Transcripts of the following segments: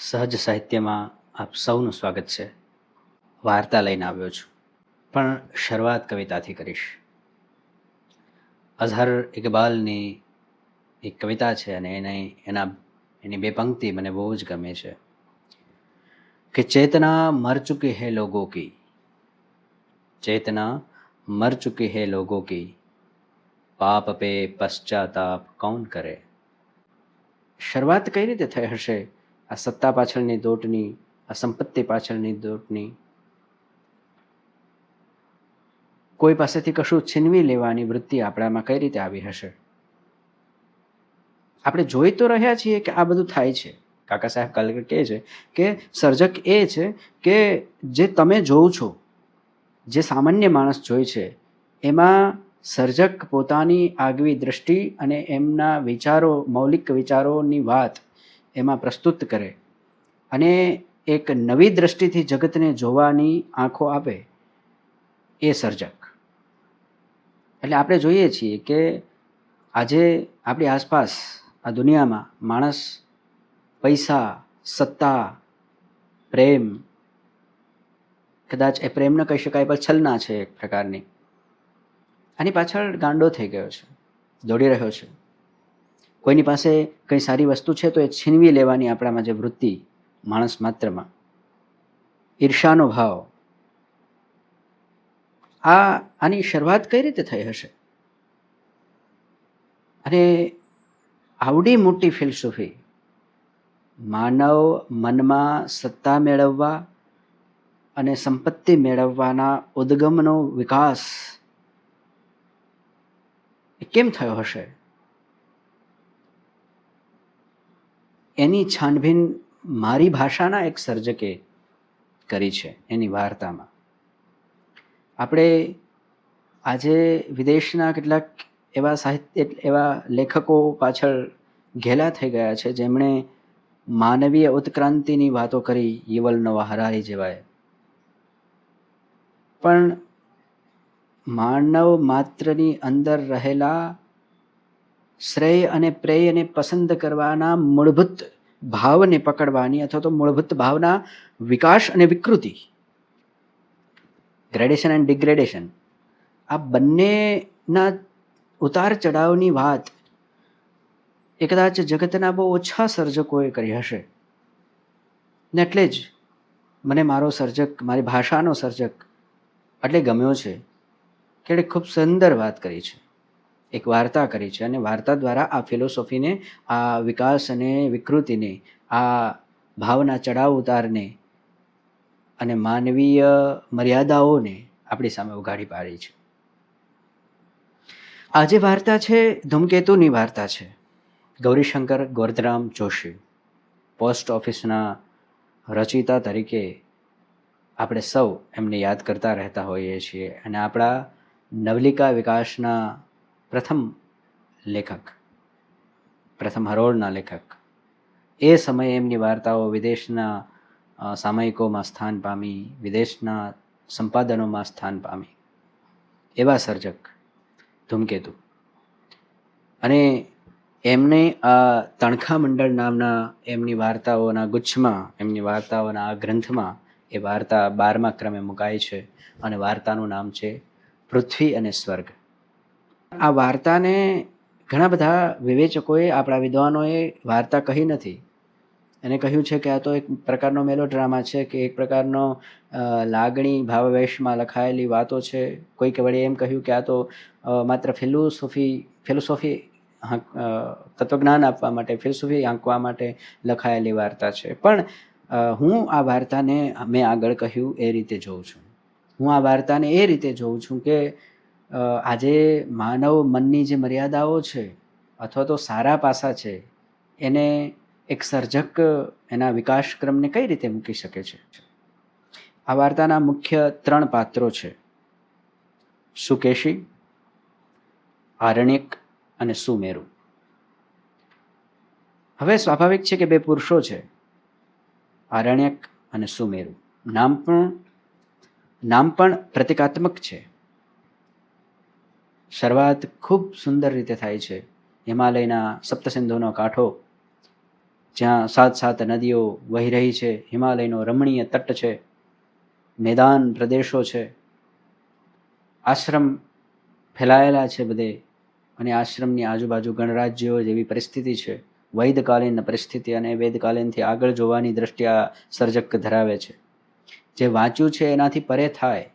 સહજ સાહિત્યમાં આપ સૌનું સ્વાગત છે. વાર્તા લઈને આવ્યો છું. પણ શરૂઆત કવિતાથી કરીશ. અઝહર ઇકબાલની એક કવિતા છે અને એને એના એની બે પંક્તિ મને બહુ જ ગમે છે. કે ચેતના મર ચુકી હૈ લોગો કી. ચેતના મર ચુકી હૈ લોગો કી. પાપ પે પશ્ચાતાપ કૌન કરે? શરૂઆત કઈ રીતે થઈ હશે? આ સત્તા પાછળની દોટની, આ સંપત્તિ પાછળની દોટની. કોઈ પાસેથી કશું છીનવી લેવાની વૃત્તિ આપણામાં કઈ રીતે આવી હશે? આપણે જોઈ તો રહ્યા છીએ કે આ બધું થાય છે. કાકા સાહેબ કાલકર કહે છે કે સર્જક એ છે કે જે તમે જોવ છો, જે સામાન્ય માણસ જોઈ છે, એમાં સર્જક પોતાની આગવી દ્રષ્ટિ અને એમના વિચારો, મૌલિક વિચારોની વાત એમાં પ્રસ્તુત કરે અને એક નવી દ્રષ્ટિથી જગતને જોવાની આંખો આપે એ સર્જક. એટલે આપણે જોઈએ છીએ કે આજે આપણી આસપાસ, આ દુનિયામાં માણસ, પૈસા, સત્તા, પ્રેમ, કદાચ એ પ્રેમ ન કહી શકાય પણ છલના છે એક પ્રકારની. આની પાછળ ગાંડો થઈ ગયો છે, દોડી રહ્યો છે. કોઈની પાસે કંઈ સારી વસ્તુ છે તો એ છીનવી લેવાની આપણામાં જે વૃત્તિ માણસ માત્રમાં. ઈર્ષાનો ભાવ. આ, આની શરૂઆત કઈ રીતે થઈ હશે? અને આવડી મોટી ફિલસૂફી, માનવ મનમાં સત્તા મેળવવા અને સંપત્તિ મેળવવાના ઉદ્ગમનો વિકાસ કેમ થયો હશે? એની છાનભીન મારી ભાષાના એક સર્જકે કરી છે એની વાર્તામાં. આપણે આજે વિદેશના કેટલાક એવા સાહિત્ય, એવા લેખકો પાછળ ઘેલા થઈ ગયા છે, જેમણે માનવીય ઉત્ક્રાંતિની વાતો કરી યુવલ નવા હરારી જેવાએ પણ માનવ માત્રની અંદર રહેલા શ્રેય અને પ્રેયને પસંદ કરવાના મૂળભૂત ભાવને પકડવાની અથવા તો મૂળભૂત ભાવના વિકાસ અને વિકૃતિ. ગ્રેડેશન એન્ડ ડિગ્રેડેશન આ બંનેના ઉતાર ચઢાવની વાત એ કદાચ જગતના બહુ ઓછા સર્જકોએ કરી હશે. ને એટલે જ મને મારો સર્જક, મારી ભાષાનો સર્જક એટલે ગમ્યો છે કે ખૂબ સુંદર વાત કરી છે. એક વાર્તા કરી છે અને વાર્તા દ્વારા આ ફિલોસોફીને, આ વિકાસ અને વિકૃતિને, આ ભાવના ચડાવ ઉતારને અને માનવીય મર્યાદાઓને આપણી સામે ઉઘાડી પાડી છે. આ જે વાર્તા છે, ધૂમકેતુની વાર્તા છે. ગૌરીશંકર ગોરધરામ જોશી, પોસ્ટ ઓફિસના રચિતા તરીકે આપણે સૌ એમને યાદ કરતા રહેતા હોઈએ છીએ અને આપણા નવલિકા વિકાસના પ્રથમ લેખક, પ્રથમ હરોળના લેખક. એ સમયે એમની વાર્તાઓ વિદેશના સામયિકોમાં સ્થાન પામી, વિદેશના સંપાદનોમાં સ્થાન પામી. એવા સર્જક ધૂમકેતુ. અને એમને આ તણખા મંડળ નામના એમની વાર્તાઓના ગુચ્છમાં, એમની વાર્તાઓના આ ગ્રંથમાં એ વાર્તા બારમા ક્રમે મુકાય છે અને વાર્તાનું નામ છે પૃથ્વી અને સ્વર્ગ. આ વાર્તાને ઘણા બધા વિવેચકોએ, આપણા વિદ્વાનોએ વાર્તા કહી નથી. એને કહ્યું છે કે આ તો એક પ્રકારનો મેલો ડ્રામા છે કે એક પ્રકારનો લાગણી ભાવવેશમાં લખાયેલી વાતો છે. કોઈકે વળી એમ કહ્યું કે આ તો માત્ર ફિલોસોફી ફિલોસોફી તત્વજ્ઞાન આપવા માટે ફિલોસોફી આંકવા માટે લખાયેલી વાર્તા છે. પણ હું આ વાર્તાને મેં આગળ કહ્યું એ રીતે જોઉં છું. હું આ વાર્તાને એ રીતે જોઉં છું કે આજે માનવ મનની જે મર્યાદાઓ છે અથવા તો સારા પાસા છે, એને એક સર્જક એના વિકાસક્રમને કઈ રીતે મૂકી શકે છે? આ વાર્તાના મુખ્ય ત્રણ પાત્રો છે. સુકેશી, આરણ્યક અને સુમેરુ. હવે સ્વાભાવિક છે કે બે પુરુષો છે, આરણ્યક અને સુમેરુ. નામ પણ નામ પણ પ્રતિકાત્મક છે. શરૂઆત ખૂબ સુંદર રીતે થાય છે. હિમાલયના સપ્તસિંધુનો કાંઠો, જ્યાં સાત સાત નદીઓ વહી રહી છે, હિમાલયનો રમણીય તટ છે, મેદાન પ્રદેશો છે, આશ્રમ ફેલાયેલા છે બધે, અને આશ્રમની આજુબાજુ ગણરાજ્યો જેવી પરિસ્થિતિ છે. વૈદકાલીન પરિસ્થિતિ અને વેદકાલીનથી આગળ જોવાની દ્રષ્ટિ આ સર્જક ધરાવે છે. જે વાંચ્યું છે એનાથી પરે થાય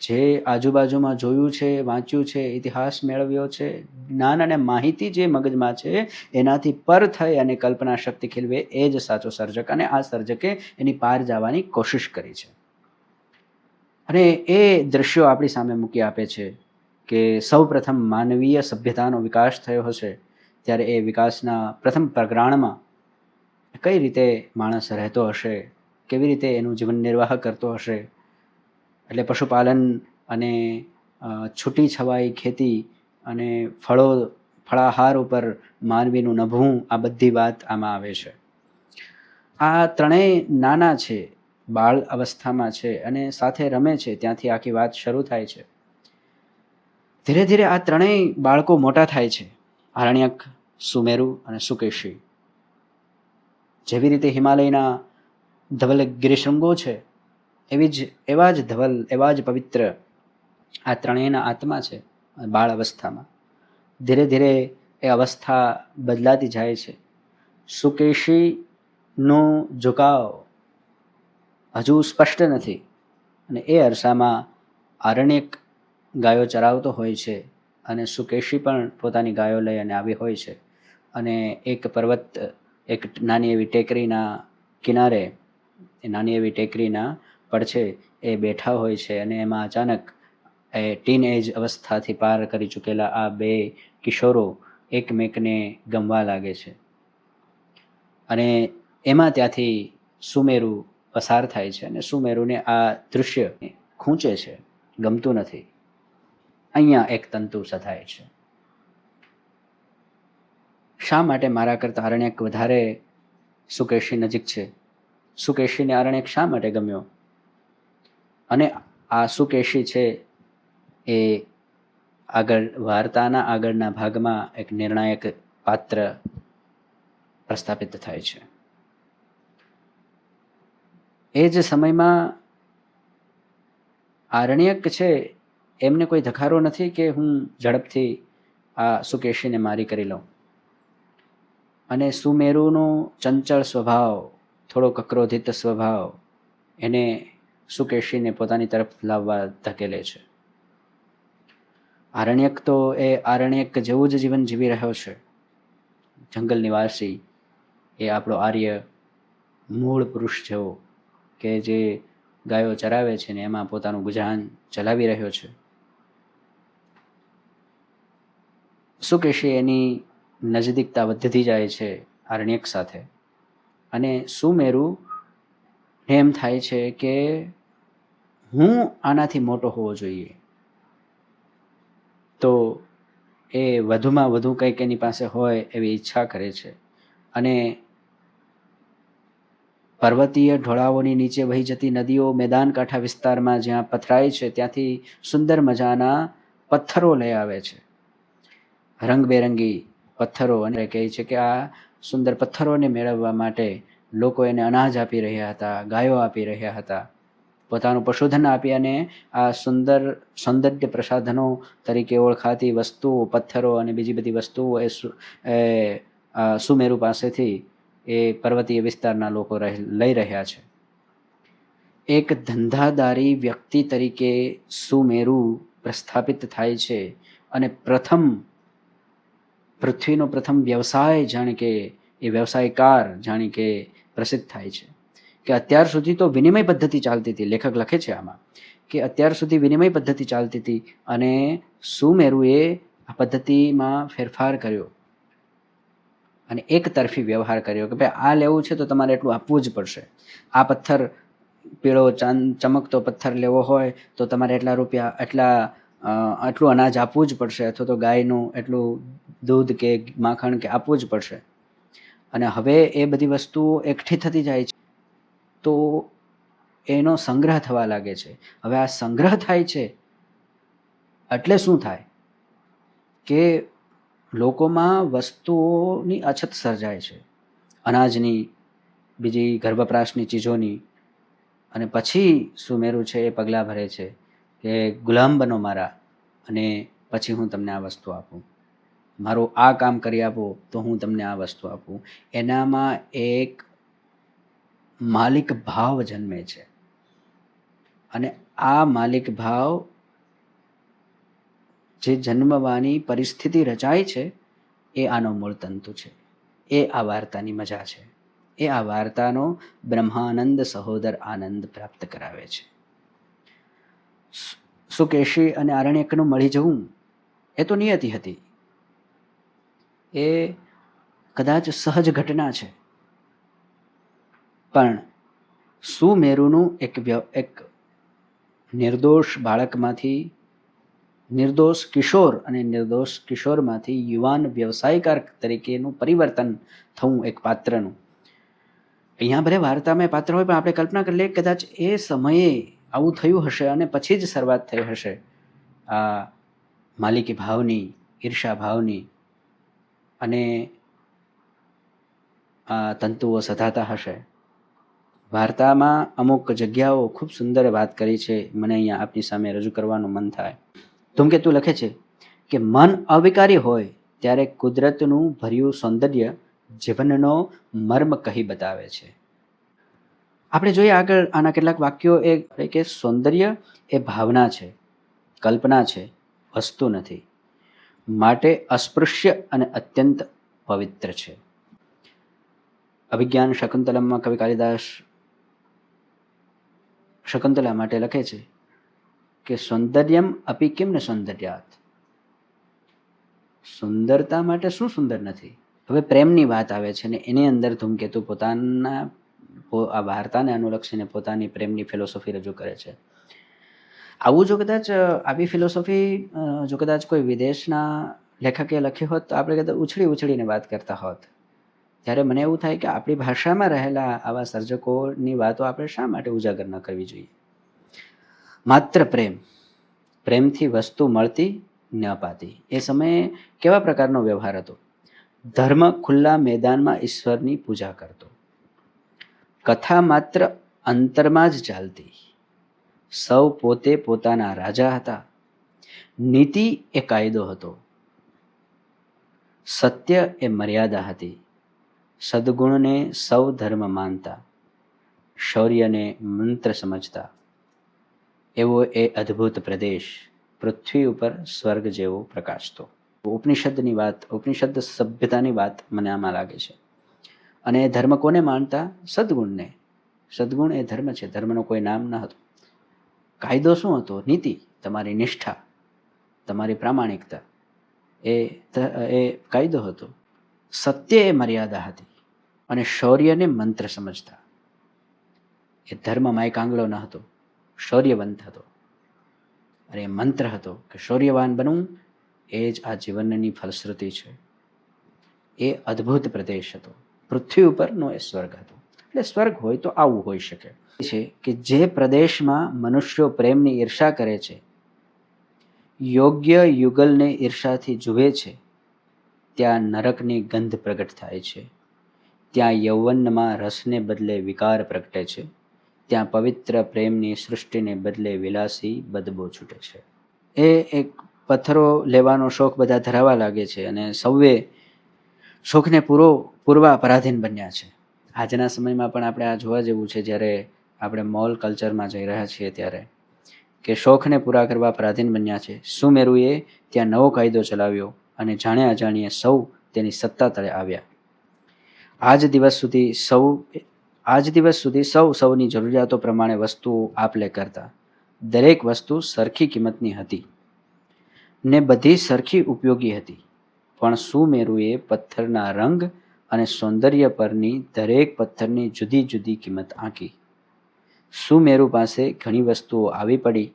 જે આજુબાજુમાં જોયું છે, વાંચ્યું છે, ઇતિહાસ મેળવ્યો છે, જ્ઞાન અને માહિતી જે મગજમાં છે, એનાથી પર થઈ અને કલ્પના શક્તિ ખીલવે એ જ સાચો સર્જક અને આ સર્જકે એની પાર જવાની કોશિશ કરી છે. અને એ દ્રશ્યો આપણી સામે મૂકી આપે છે કે સૌ પ્રથમ માનવીય સભ્યતાનો વિકાસ થયો હશે, ત્યારે એ વિકાસના પ્રથમ પ્રગ્રાણમાં કઈ રીતે માણસ રહેતો હશે, કેવી રીતે એનું જીવન નિર્વાહ કરતો હશે એટલે પશુપાલન અને છૂટી છવાઈ ખેતી અને ફળો, ફળાહાર ઉપર માનવીનું નભવું આ બધી વાત આમાં આવે છે. આ ત્રણેય નાના છે, બાળ અવસ્થામાં છે અને સાથે રમે છે, ત્યાંથી આખી વાત શરૂ થાય છે. ધીરે ધીરે આ ત્રણેય બાળકો મોટા થાય છે, આરણ્યક, સુમેરુ અને સુકેશી. જેવી રીતે હિમાલયના ધવલ ગિરિશૃંગો છે એવી જ, એવા જ ધવલ, એવા જ પવિત્ર આ ત્રણેયના આત્મા છે, બાળ અવસ્થામાં. ધીરે ધીરે એ અવસ્થા બદલાતી જાય છે. સુકેશીનો ઝુકાવ હજુ સ્પષ્ટ નથી અને એ અરસામાં આરણ્યક ગાયો ચરાવતો હોય છે અને સુકેશી પણ પોતાની ગાયો લઈ અને આવી હોય છે અને એક પર્વત, એક નાની એવી ટેકરીના કિનારે, એ નાની એવી ટેકરીના પડછે એ બેઠા હોય છે અને એમાં અચાનક એ ટીન એજ અવસ્થાથી પાર કરી ચૂકેલા આ બે કિશોરો એકમેકને ગમવા લાગે છે. અને એમાં ત્યાંથી સુમેરુ પસાર થાય છે અને સુમેરુને આ દૃશ્ય ખૂંચે છે, ગમતું નથી. અહીંયા એક તંતુ સધાય છે. શા માટે મારા કરતાં અરણ્યક વધારે સુકેશી નજીક છે? સુકેશીને આરણ્યક શા માટે ગમ્યો? અને આ સુકેશી છે એ આગળ, વાર્તાના આગળના ભાગમાં એક નિર્ણાયક પાત્ર પ્રસ્થાપિત થાય છે. એ જ સમયમાં આરણ્યક છે, એમને કોઈ ધખારો નથી કે હું ઝડપથી આ સુકેશીને મારી કરી લઉં. અને સુમેરુનો ચંચળ સ્વભાવ થોડો કક્રોધિત સ્વભાવ, એને સુકેશીને પોતાની તરફ લાવવા ધકેલે છે? આરણ્યક તો એ આરણ્યક જેવું જ જીવન જીવી રહ્યો છે. જંગલ નિવાસી એ આપણો આર્ય મૂળ પુરુષ જેવો કે જે ગાયો ચરાવે છે ને એમાં પોતાનું ગુજરાન ચલાવી રહ્યો છે. સુકેશી એની નજદીકતા વધતી જાય છે આરણ્યક સાથે? અને સુમેરુ એમ થાય છે કે હું આનાથી મોટો હોવો જોઈએ. તો એ વધુમાં વધુ કંઈક એની પાસે હોય એવી ઈચ્છા કરે છે. અને પર્વતીય ઢોળાવોની નીચે વહી જતી નદીઓ મેદાન કાંઠા વિસ્તારમાં જ્યાં પથરાય છે, ત્યાંથી સુંદર મજાના પથ્થરો લઈ આવે છે. રંગબેરંગી પથ્થરો અને કહે છે કે આ સુંદર પથ્થરોને મેળવવા માટે લોકો એને અનાજ આપી રહ્યા હતા, ગાયો આપી રહ્યા હતા. પોતાનું પશુધન આપી અને આ સુંદર સૌંદર્ય પ્રસાધનો તરીકે ઓળખાતી વસ્તુઓ, પથ્થરો અને બીજી બધી વસ્તુઓ એ સુમેરુ પાસેથી એ પર્વતીય વિસ્તારના લોકો લઈ રહ્યા છે. એક ધંધાદારી વ્યક્તિ તરીકે સુમેરુ પ્રસ્થાપિત થાય છે અને પ્રથમ, પૃથ્વીનો પ્રથમ વ્યવસાય જાણે કે એ વ્યવસાયકાર જાણે કે પ્રસિદ્ધ થાય છે. કે અત્યાર સુધી તો વિનિમય પદ્ધતિ ચાલતી હતી. લેખક લખે છે આમાં કે અત્યાર સુધી વિનિમય પદ્ધતિ ચાલતી હતી અને સુમેરુએ આ પદ્ધતિમાં ફેરફાર કર્યો? અને એક તરફી વ્યવહાર કર્યો કે ભાઈ આ લેવું છે તો તમારે એટલું આપવું જ પડશે. આ પથ્થર પીળો ચાંદ ચમકતો પથ્થર લેવો હોય તો તમારે એટલા રૂપિયા, એટલા આટલું અનાજ આપવું જ પડશે અથવા તો ગાયનું એટલું દૂધ કે માખણ કે આપવું જ પડશે. અને હવે એ બધી વસ્તુઓ એકઠી થતી જાય તો એનો સંગ્રહ થવા લાગે છે. હવે આ સંગ્રહ થાય છે એટલે શું થાય? કે લોકોમાં વસ્તુઓની અછત સર્જાય છે. અનાજની, બીજી ઘર વપરાશની ચીજોની, અને પછી સુમેરું છે એ પગલાં ભરે છે કે ગુલામ બનો મારા અને પછી હું તમને આ વસ્તુ આપું. મારું આ કામ કરી આપો તો હું તમને આ વસ્તુ આપું. એનામાં એક માલિક ભાવ જન્મે છે. અને આ માલિક ભાવ જે જન્મવાની પરિસ્થિતિ રચાય છે, એ આનો મૂળ તંતુ છે. એ આ વાર્તાની મજા છે. એ આ વાર્તાનો બ્રહ્માનંદ સહોદર આનંદ પ્રાપ્ત કરાવે છે. સુકેશી અને આરણ્યકનું મળી જવું? એ તો નિયતિ હતી. એ કદાચ સહજ ઘટના છે. પણ સુમેરુનું એક વ્ય- એક નિર્દોષ બાળકમાંથી, નિર્દોષ કિશોર અને નિર્દોષ કિશોરમાંથી યુવાન વ્યવસાયકાર તરીકેનું પરિવર્તન થવું એક પાત્રનું. અહીંયા ભલે વાર્તામાં પાત્ર હોય, પણ આપણે કલ્પના કરી લઈએ કદાચ એ સમયે આવું થયું હશે અને પછી જ શરૂઆત થઈ હશે. આ માલિકી ભાવની, ઈર્ષા ભાવની અને આ તંતુઓ સધાતા હશે. વાર્તામાં અમુક જગ્યાઓ ખૂબ સુંદર વાત કરી છે. મને અહીંયા આપની સામે રજૂ કરવાનું મન થાય. ધૂમકેતુ લખે છે કે મન અવિકારી હોય ત્યારે કુદરતનું ભર્યું સૌંદર્ય જીવનનો મર્મ કહી બતાવે છે. આપણે જોઈએ આગળ આના કેટલાક વાક્યો એ કે સૌંદર્ય એ ભાવના છે, કલ્પના છે, વસ્તુ નથી. માટે અસ્પૃશ્ય અને અત્યંત પવિત્ર છે. અભિજ્ઞાન શકુંતલમમાં કવિ કાલિદાસ શકુંતલા માટે લખે છે કે સૌંદર્યમ અપી કેમ ને સૌંદર્યાત? સુંદરતા માટે શું સુંદર નથી? હવે પ્રેમની વાત આવે છે ને એની અંદર ધૂમકેતુ પોતાના આ વાર્તાને અનુલક્ષીને પોતાની પ્રેમની ફિલોસોફી રજૂ કરે છે. આવું જો કદાચ, આવી ફિલોસોફી જો કદાચ કોઈ વિદેશના લેખકે લખી હોત તો આપણે કદાચ ઉછળી ઉછળીને વાત કરતા હોત. ત્યારે મને એવું થાય કે આપણી ભાષામાં રહેલા આવા સર્જકોની વાતો આપણે શા માટે ઉજાગર ન કરવી જોઈએ? માત્ર પ્રેમ. પ્રેમથી વસ્તુ મળતી ન પાતી. એ સમયે કેવા પ્રકારનો વ્યવહાર હતો? ધર્મ ખુલ્લા મેદાનમાં ઈશ્વરની પૂજા કરતો. કથા માત્ર અંતરમાં જ ચાલતી. સૌ પોતે પોતાના રાજા હતા. નીતિ એ કાયદો હતો. સત્ય એ મર્યાદા હતી. સદગુણને સૌ ધર્મ માનતા, શૌર્યને મંત્ર સમજતા. એવો એ અદ્ભુત પ્રદેશ પૃથ્વી ઉપર સ્વર્ગ જેવો પ્રકાશતો. ઉપનિષદની વાત, ઉપનિષદ સભ્યતાની વાત મને આમાં લાગે છે. અને ધર્મ કોને માનતા? સદગુણને. સદગુણ એ ધર્મ છે, ધર્મનો કોઈ નામ ન હતું. કાયદો શું હતો? નીતિ, તમારી નિષ્ઠા, તમારી પ્રામાણિકતા. એ એ કાયદો હતો. સત્ય એ મર્યાદા હતી. અને શૌર્યને મંત્ર સમજતા. એ ધર્મમાં એક આંગળો ન હતો, શૌર્યવંત હતો. અને એ મંત્ર હતો કે શૌર્યવાન બનવું એ જ આ જીવનની ફલશ્રુતિ છે. એ અદ્ભુત પ્રદેશ હતો. પૃથ્વી ઉપરનો એ સ્વર્ગ હતો. એટલે સ્વર્ગ હોય તો આવું હોઈ શકે. છે કે જે પ્રદેશમાં મનુષ્યો પ્રેમની ઈર્ષા કરે છે, યોગ્ય યુગલને ઈર્ષાથી જુએ છે, ત્યાં નરકની ગંધ પ્રગટ થાય છે. ત્યાં યૌવનમાં રસને બદલે વિકાર પ્રગટે છે. ત્યાં પવિત્ર પ્રેમની સૃષ્ટિને બદલે વિલાસી બદબો છૂટે છે. એ એક પથ્થરો લેવાનો શોખ બધા ધરાવા લાગે છે અને સૌએ શોખને પૂરો પૂરવા પરાધીન બન્યા છે. આજના સમયમાં પણ આપણે આ જોવા જેવું છે જ્યારે આપણે મોલ કલ્ચરમાં જઈ રહ્યા છીએ ત્યારે કે શોખને પૂરા કરવા પરાધીન બન્યા છે. સુમેરુએ ત્યાં નવો કાયદો ચલાવ્યો અને જાણે અજાણીએ સૌ તેની સત્તા તળે આવ્યા. આજ દિવસ સુધી સૌ, આજ દિવસ સુધી સૌ સૌની જરૂરિયાતો પ્રમાણે વસ્તુઓ આપ લે કરતા. દરેક વસ્તુ સરખી કિંમતની હતી ને બધી સરખી ઉપયોગી હતી. પણ સુમેરુએ પથ્થરના રંગ અને સૌંદર્ય પરની દરેક પથ્થરની જુદી જુદી કિંમત આંકી. સુમેરુ પાસે ઘણી વસ્તુઓ આવી પડી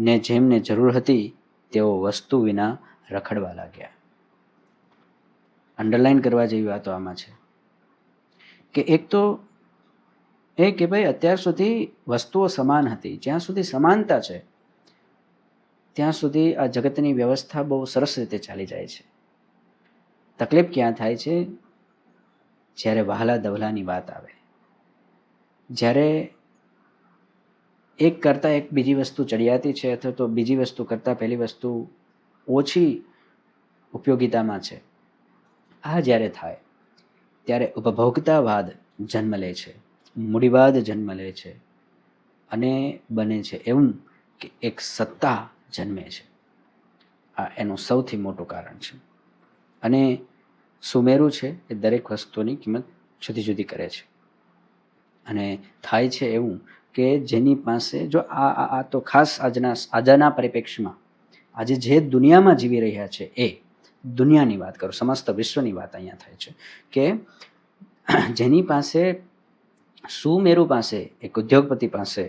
ને જેમને જરૂર હતી તેઓ વસ્તુ વિના રખડવા લાગ્યા. અંડરલાઇન કરવા જેવી વાતો આમાં છે. કે એક તો એ કે ભાઈ અત્યાર સુધી વસ્તુઓ સમાન હતી. જ્યાં સુધી સમાનતા છે, ત્યાં સુધી આ જગતની વ્યવસ્થા બહુ સરસ રીતે ચાલી જાય છે. તકલીફ ક્યાં થાય છે? જ્યારે વહાલા દવલાની વાત આવે. જ્યારે એક કરતાં એક બીજી વસ્તુ ચડિયાતી છે અથવા તો બીજી વસ્તુ કરતાં પહેલી વસ્તુ ઓછી ઉપયોગિતામાં છે. આ જ્યારે થાય ત્યારે ઉપભોક્તાવાદ જન્મ લે છે. મૂડીવાદ જન્મ લે છે. અને બને છે એવું કે એક સત્તા જન્મે છે. આ એનું સૌથી મોટું કારણ છે. અને સુમેરુ છે એ દરેક વસ્તુની કિંમત જુદી જુદી કરે છે. અને થાય છે એવું કે જેની પાસે જો આ આ તો ખાસ આજના આજના પરિપ્રેક્ષ્યમાં આજે જે દુનિયામાં જીવી રહ્યા છે એ દુનિયાની વાત કરું, સમસ્ત વિશ્વની વાત અહીંયા થાય છે કે જેની પાસે સુમેરુ પાસે, એક ઉદ્યોગપતિ પાસે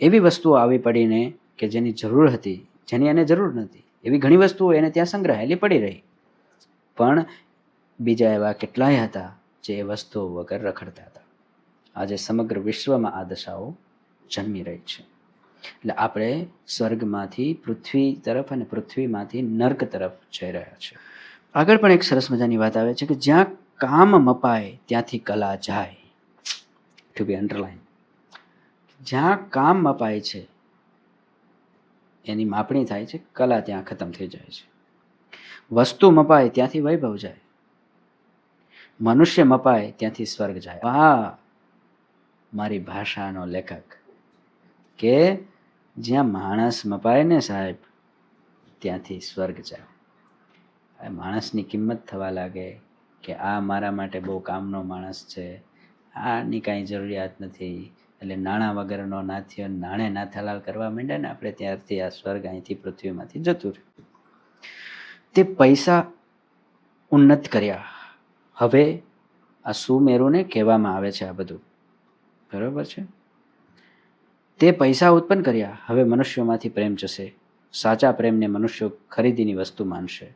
એવી વસ્તુઓ આવી પડીને કે જેની જરૂર હતી, જેની એને જરૂર નથી એવી ઘણી વસ્તુઓ એને ત્યાં સંગ્રહાયેલી પડી રહી. પણ બીજા એવા કેટલાય હતા જે એ વસ્તુઓ વગર રખડતા હતા. આજે સમગ્ર વિશ્વમાં આ દશાઓ જન્મી રહી છે. એટલે આપણે સ્વર્ગમાંથી પૃથ્વી તરફ અને પૃથ્વીમાંથી નર્ક તરફ જઈ રહ્યા છે આગળ પણ એક સરસ મજાની વાત આવે છે કે જ્યાં કામ મપાય, ત્યાંથી કલા જાય. ટુ બી અંડરલાઈન જ્યાં કામ મપાય છે, એની માપણી થાય છે, કલા ત્યાં ખતમ થઈ જાય છે. વસ્તુ મપાય, ત્યાંથી વૈભવ જાય. મનુષ્ય મપાય, ત્યાંથી સ્વર્ગ જાય. વાહ! મારી ભાષાનો લેખક કે જ્યાં માણસ મપાય ને સાહેબ, ત્યાંથી સ્વર્ગ જાય. માણસની કિંમત થવા લાગે કે આ મારા માટે બહુ કામનો માણસ છે, આની કાંઈ જરૂરિયાત નથી. એટલે નાણાં વગરનો નાથ્યો નાણે નાથાલાલ કરવા માંડ્યા ને, આપણે ત્યારથી આ સ્વર્ગ અહીંથી પૃથ્વીમાંથી જતું રહ્યું. તે પૈસા ઉન્નત કર્યા. હવે આ સુમેરુને કહેવામાં આવે છે આ બધું. બરાબર છે? તે પૈસા ઉત્પન્ન કર્યા. હવે મનુષ્યોમાંથી પ્રેમ જશે. સાચા પ્રેમને મનુષ્યો ખરીદીની વસ્તુ માનશે.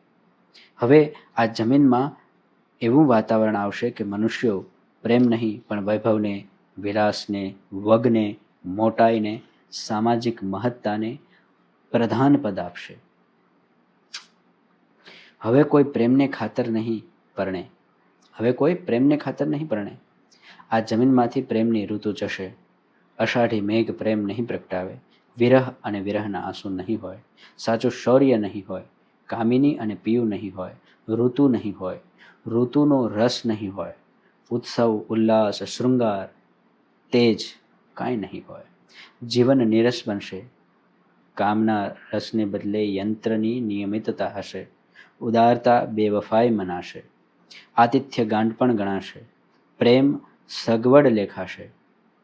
હવે આ જમીનમાં એવું વાતાવરણ આવશે કે મનુષ્યો પ્રેમ નહીં, પણ વૈભવને, વિલાસને, વગને, મોટાઈને, સામાજિક મહત્તાને પ્રધાન પદ આપશે. હવે કોઈ પ્રેમને ખાતર નહીં પરણે. હવે કોઈ પ્રેમને ખાતર નહીં પરણે. આ જમીનમાંથી પ્રેમની ઋતુ જશે. અષાઢી મેઘ પ્રેમ નહીં પ્રગટાવે, વિરહ અને વિરહના આંસુ નહીં હોય, સાચું શૌર્ય નહીં હોય, કામિની અને પિયું નહીં હોય, ઋતુ નહીં હોય, ઋતુનો રસ નહીં હોય, ઉત્સવ, ઉલ્લાસ, શૃંગાર, તેજ કાંઈ નહીં હોય. જીવન નીરસ બનશે, કામના રસને બદલે યંત્રની નિયમિતતા હશે, ઉદારતા બેવફાઈ મનાશે, આતિથ્ય ગાંડપણ ગણાશે, પ્રેમ સગવડ લેખાશે,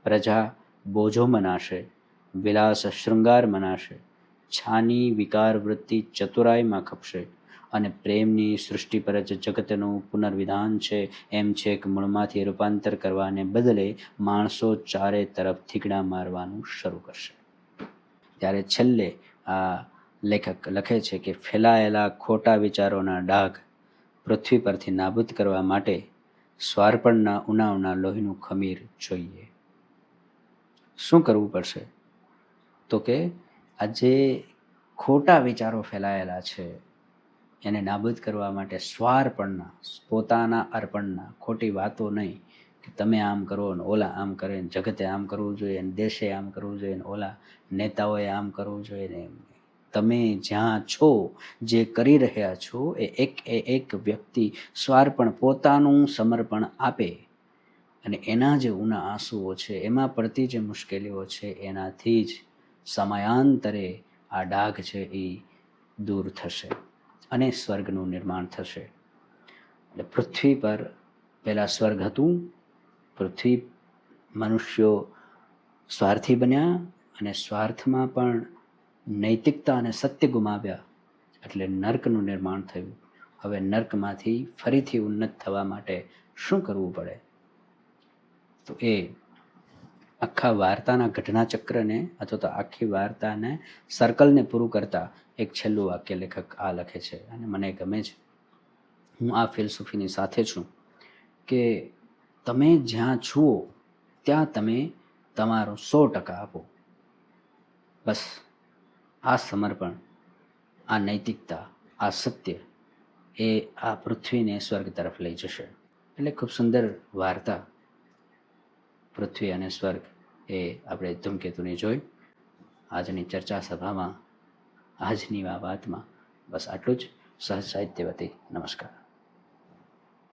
પ્રજા બોજો મનાશે વિલાસ શૃંગાર મનાશે છાની વિકાર વૃત્તિ ચતુરાઈમાં ખપશે અને પ્રેમની સૃષ્ટિ પર જ જગતનું પુનર્વિધાન છે, એમ છે કે મૂળમાંથી રૂપાંતર કરવાને બદલે માણસો ચારે તરફ થીગડા મારવાનું શરૂ કરશે. ત્યારે છેલ્લે આ લેખક લખે છે કે ફેલાયેલા ખોટા વિચારોના ડાઘ પૃથ્વી પરથી નાબૂદ કરવા માટે સ્વાર્પણના ઉનાવના લોહીનું ખમીર જોઈએ. શું કરવું પડશે? તો કે આ જે ખોટા વિચારો ફેલાયેલા છે, એને નાબૂદ કરવા માટે સ્વાર્પણના, પોતાના અર્પણના ખોટી વાતો નહીં કે તમે આમ કરો ને ઓલા આમ કરે ને જગતે આમ કરવું જોઈએ ને દેશે આમ કરવું જોઈએ ને ઓલા નેતાઓએ આમ કરવું જોઈએ ને એમ. તમે જ્યાં છો, જે કરી રહ્યા છો, એ એક એ એક વ્યક્તિ સ્વાર્પણ પોતાનું સમર્પણ આપે. અને એના જે ઉના આંસુઓ છે, એમાં પડતી જે મુશ્કેલીઓ છે, એનાથી જ સમયાંતરે આ ડાઘ છે એ દૂર થશે અને સ્વર્ગનું નિર્માણ થશે. એટલે પૃથ્વી પર પહેલાં સ્વર્ગ હતું, પૃથ્વી મનુષ્યો સ્વાર્થી બન્યા અને સ્વાર્થમાં પણ નૈતિકતા અને સત્ય ગુમાવ્યા એટલે નર્કનું નિર્માણ થયું. હવે નર્કમાંથી ફરીથી ઉન્નત થવા માટે શું કરવું પડે? તો એ આખા વાર્તાના ઘટનાચક્રને અથવા તો આખી વાર્તાને સર્કલને પૂરું કરતા એક છેલ્લું વાક્ય લેખક આ લખે છે અને મને ગમે છે. હું આ ફિલસૂફીની સાથે છું કે તમે જ્યાં છુઓ ત્યાં તમે તમારો સો ટકા આપો. બસ, આ સમર્પણ, આ નૈતિકતા, આ સત્ય એ આ પૃથ્વીને સ્વર્ગ તરફ લઈ જશે. એટલે ખૂબ સુંદર વાર્તા પૃથ્વી અને સ્વર્ગ એ આપણે ધૂમકેતુની જોઈ. આજની ચર્ચા સભામાં આજની આ વાતમાં બસ આટલું જ. સહજ સાહિત્ય વતી નમસ્કાર.